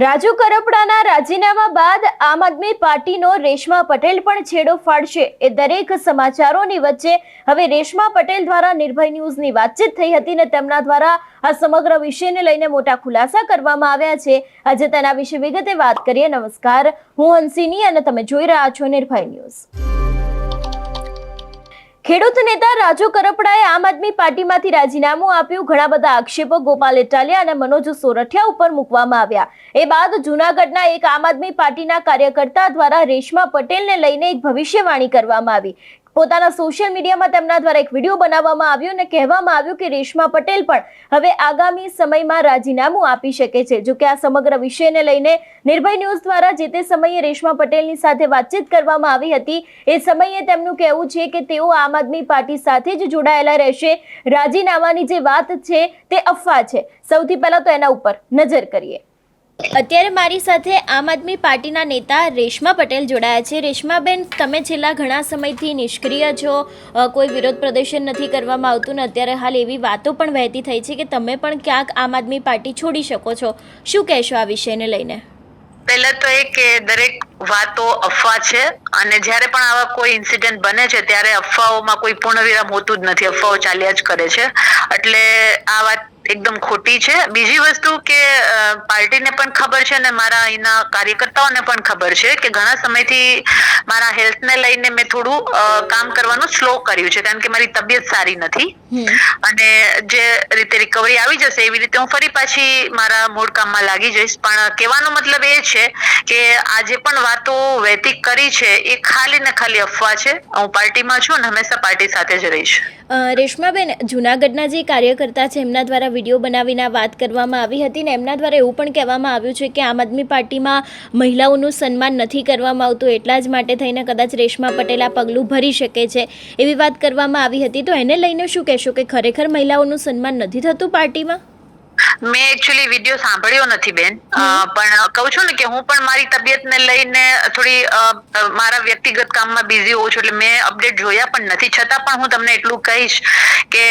રાજુ કરપડાના રાજીનામા બાદ આમ આદમી પાર્ટીનો રેશમા પટેલ પણ છેડો ફાડશે. એ દરેક સમાચારોની વચ્ચે હવે રેશમા પટેલ દ્વારા નિર્ભય ન્યૂઝની વાતચીત થઈ હતી ને તેમના દ્વારા આ સમગ્ર વિષયને લઈને મોટા ખુલાસા કરવામાં આવ્યા છે. આજે તેના વિશે વિગતે વાત કરીએ. નમસ્કાર. હું હંસિની અને તમે જોઈ રહ્યા છો નિર્ભય ન્યૂઝ. ખેડૂત નેતા રાજુ કરપડાએ આમ આદમી પાર્ટીમાંથી રાજીનામું આપ્યું. ઘણા બધા આક્ષેપો ગોપાલ ઇટાલિયા અને મનોજ સોરઠિયા ઉપર મૂકવામાં આવ્યા. એ બાદ જૂનાગઢના એક આમ આદમી પાર્ટીના કાર્યકર્તા દ્વારા રેશમા પટેલને લઈને એક ભવિષ્યવાણી કરવામાં આવી. પોતાના સોશિયલ મીડિયામાં તેમના દ્વારા એક વીડિયો બનાવવામાં આવ્યો અને કહેવામાં આવ્યું કે રેશમા પટેલ પણ હવે આગામી સમયમાં રાજીનામું આપી શકે છે. જોકે આ સમગ્ર વિષયને લઈને નિર્ભય ન્યૂઝ દ્વારા જે તે સમયે રેશમા પટેલની સાથે વાતચીત કરવામાં આવી હતી, એ સમયે તેમનું કહેવું છે કે તેઓ આમ આદમી પાર્ટી સાથે જ જોડાયેલા રહેશે. રાજીનામાની જે વાત છે, તે અફવા છે. સૌથી પહેલા તો એના ઉપર નજર કરીએ. અત્યારે મારી સાથે આમ આદમી પાર્ટીના નેતા રેશમા પટેલ જોડાયા છે. રેશમાબેન, તમે છેલ્લા ઘણા સમયથી નિષ્ક્રિય છો. કોઈ વિરોધ પ્રદર્શન નથી કરવામાં આવતું ને અત્યારે હાલ એવી વાતો પણ વહેતી થઈ છે કે તમે પણ ક્યાંક આમ આદમી પાર્ટી છોડી શકો છો. શું કહેશો આ વિષયને લઈને? પહેલા તો એ કે દરેક વાતો અફવા છે અને જ્યારે પણ આવા કોઈ ઇન્સિડન્ટ બને છે ત્યારે અફવાઓમાં કોઈ પૂર્ણવિરામ હોતું જ નથી. અફવાઓ ચાલ્યા જ કરે છે. એટલે આ વાત એકદમ ખોટી છે. બીજી વસ્તુ કે પાર્ટીને પણ ખબર છે અને મારા અહીંના કાર્યકર્તાઓને પણ ખબર છે કે ઘણા સમયથી મારા હેલ્થને લઈને મેં થોડું કામ કરવાનું સ્લો કર્યું છે. કારણ કે મારી તબિયત સારી નથી. અને જે રીતે રિકવરી આવી જશે એવી રીતે હું ફરી પાછી મારા મૂળ કામમાં લાગી જઈશ. પણ કહેવાનો મતલબ એ છે કે આ જે પણ વાતો વૈતિક કરી છે એ ખાલી ને ખાલી અફવા છે. હું પાર્ટીમાં છું અને હંમેશા પાર્ટી સાથે જ રહીશ. રેશમાબેન જૂનાગઢના જે કાર્યકર્તા છે એમના દ્વારા વીડિયો બનાવીને વાત કરવામાં આવી હતી ને એમના દ્વારા એવું પણ કહેવામાં આવ્યું છે કે આમ આદમી પાર્ટીમાં મહિલાઓનું સન્માન નથી કરવામાં આવતું, એટલા જ માટે થઈને કદાચ રેશમા પટેલ આ પગલું ભરી શકે છે. એવી વાત કરવામાં આવી હતી. તો એને લઈને શું કહેશો કે ખરેખર મહિલાઓનું સન્માન નથી થતું પાર્ટીમાં? મેં એકચ્યુઅલી વીડિયો સાંભળ્યો નથી બેન. પણ કહું છું ને કે હું પણ મારી તબિયતને લઈને થોડી મારા વ્યક્તિગત કામમાં બિઝી હોઉં છું એટલે મેં અપડેટ જોયા પણ નથી. છતાં પણ હું તમને એટલું કહીશ કે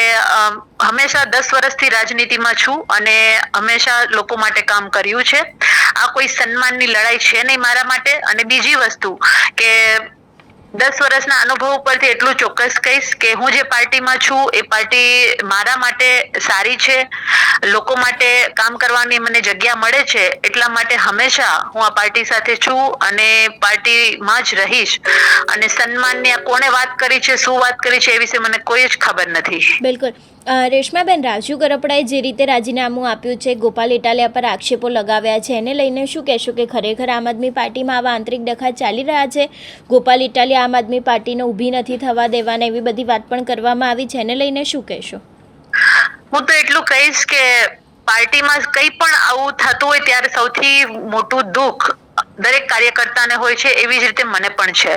હંમેશા દસ વર્ષથી રાજનીતિમાં છું અને હંમેશા લોકો માટે કામ કર્યું છે. આ કોઈ સન્માનની લડાઈ છે નહીં મારા માટે. અને બીજી વસ્તુ કે દસ વર્ષના અનુભવ ઉપરથી એટલું ચોક્કસ કહીશ કે હું જે પાર્ટીમાં છું, એ પાર્ટી મારા માટે સારી છે, લોકો માટે કામ કરવાની મને જગ્યા મળે છે, એટલા માટે હંમેશા હું આ પાર્ટી સાથે છું અને પાર્ટીમાં જ રહીશ. અને સન્માનની કોણે વાત કરી છે, શું વાત કરી છે એ વિશે મને કોઈ જ ખબર નથી. બિલકુલ. રેશમાબેન, રાજુ કરપડાએ જે રીતે રાજીનામું આપ્યું છે, ગોપાલ ઇટાલિયા પર આક્ષેપો લગાવ્યા છે, એને લઈને શું કહેશો કે ખરેખર આમ આદમી પાર્ટીમાં આવા આંતરિક ડખા ચાલી રહ્યા છે? ગોપાલ ઇટાલિયા આમ આદમી પાર્ટીને ઊભી નથી થવા દેવાને એવી બધી વાત પણ કરવામાં આવી છે. એને લઈને શું કહેશો? હું તો એટલું કહીશ કે પાર્ટીમાં કંઈ પણ આવું થતું હોય ત્યારે સૌથી મોટું દુઃખ દરેક કાર્યકર્તાને હોય છે, એવી જ રીતે મને પણ છે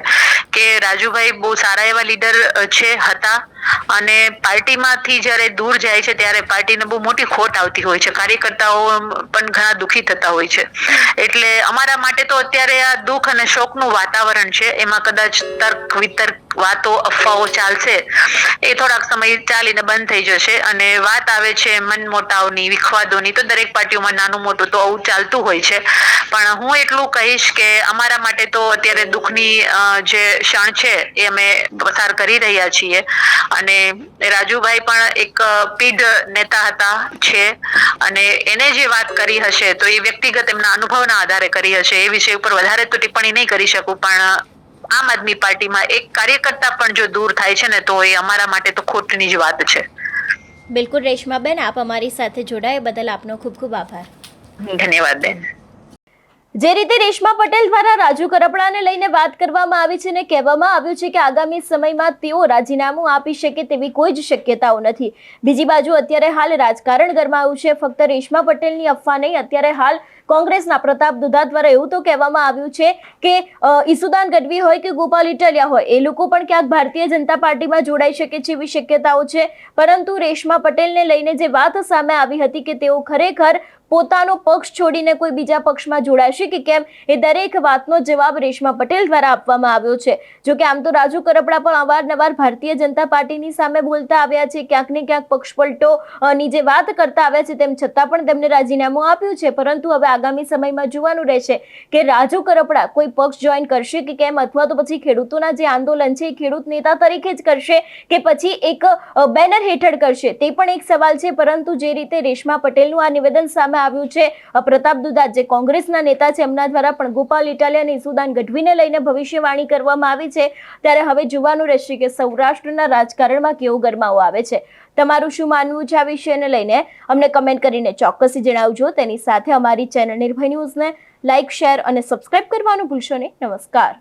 કે રાજુભાઈ બહુ સારા એવા લીડર છે, હતા. અને પાર્ટીમાંથી જ્યારે દૂર જાય છે ત્યારે પાર્ટીને બહુ મોટી ખોટ આવતી હોય છે. કાર્યકર્તાઓ પણ ઘણા દુઃખી થતા હોય છે. એટલે અમારા માટે તો અત્યારે આ દુઃખ અને શોકનું વાતાવરણ છે. એમાં કદાચ તર્ક વિતર્ક વાતો અફવાઓ ચાલશે. એ થોડાક સમય ચાલીને બંધ થઈ જશે અને વાત આવે છે મન મોટાવની વિખવાદોની, તો દરેક પાર્ટીઓમાં નાનું મોટું તો આવું ચાલતું હોય છે. પણ હું એટલું કહીશ કે અમારા માટે તો અત્યારે દુઃખની જે ક્ષણ છે એ અમે પસાર કરી રહ્યા છીએ. અને રાજુભાઈ પણ એક પીઢ નેતા હતા, છે. અને એને જે વાત કરી હશે તો એ વ્યક્તિગત એમના અનુભવના આધારે કરી હશે. એ વિષય ઉપર વધારે તો ટિપ્પણી નહીં કરી શકું, પણ આમ આદમી પાર્ટીમાં એક કાર્યકર્તા પણ જો દૂર થાય છે ને તો એ અમારા માટે તો ખોટની જ વાત છે. બિલકુલ રેશમાબેન આપ અમારી સાથે જોડાયા બદલ આપનો ખૂબ ખૂબ આભાર. ધન્યવાદ બેન. જે રીતે રેશમા પટેલ દ્વારા રાજુ કરપડાને લઈને વાત કરવામાં આવી છે અને કહેવામાં આવ્યું છે કે આગામી સમયમાં તેઓ રાજીનામું આપી શકે તેવી કોઈ જ શક્યતાઓ નથી. બીજી બાજુ અત્યારે હાલ રાજકારણ ગરમાયું છે. ફક્ત રેશમા પટેલની અફવા નહીં અત્યારે હાલ કોંગ્રેસના પ્રતાપ દુધા દ્વારા એવું તો કહેવામાં આવ્યું છે કે ઈસુદાન ગઢવી હોય કે ગોપાલ ઇટાલિયા હોય, એ લોકો પણ ક્યાંક ભારતીય જનતા પાર્ટીમાં જોડાઈ શકે છે એવી શક્યતાઓ છે. પરંતુ રેશમા પટેલને લઈને જે વાત સામે આવી હતી કે તેઓ ખરેખર પોતાનો પક્ષ છોડીને કોઈ બીજા પક્ષમાં જોડાશે કે કેમ? એ દરેક વાતનો જવાબ રેશમા પટેલ દ્વારા આપવામાં આવ્યો છે. જો કે આમ તો રાજુ કરપડા પણ અવારનવાર ભારતીય જનતા પાર્ટીની સામે બોલતા આવ્યા છે. ક્યાંક ને ક્યાંક પક્ષપલટો અ, ની જે વાત કરતા આવ્યા છે તેમ છતાં પણ તેમને રાજીનામું આપ્યું છે. પરંતુ હવે આગામી સમયમાં જોવાનું રહેશે કે રાજુ કરપડા કોઈ પક્ષ જોઈન કરશે કે કેમ? અથવા તો પછી ખેડૂતોના જે આંદોલન છે એ ખેડૂત નેતા તરીકે જ કરશે કે પછી એક બેનર હેઠળ કરશે? તે પણ એક સવાલ છે. પરંતુ જે રીતે રેશમા પટેલનું આ નિવેદન સામે આવ્યું છે. પ્રતાપ દુધા જે કોંગ્રેસના નેતા છે, એમના દ્વારા પણ ગોપાલ ઇટાલિયા અને ઈસુદાન ગઢવીને લઈને ભવિષ્યવાણી કરવામાં આવી છે. ત્યારે હવે જોવાનું રહેશે કે સૌરાષ્ટ્રના રાજકારણમાં કેવો ગરમાવો આવે છે. તમારું શું માનવું છે આ વિષયને લઈને? અમને કમેન્ટ કરીને ચોક્કસથી જણાવજો. તેની સાથે અમારી ચેનલ નિર્ભય ન્યૂઝને લાઇક શેર અને સબસ્ક્રાઇબ કરવાનું ભૂલશો નહીં. નમસ્કાર.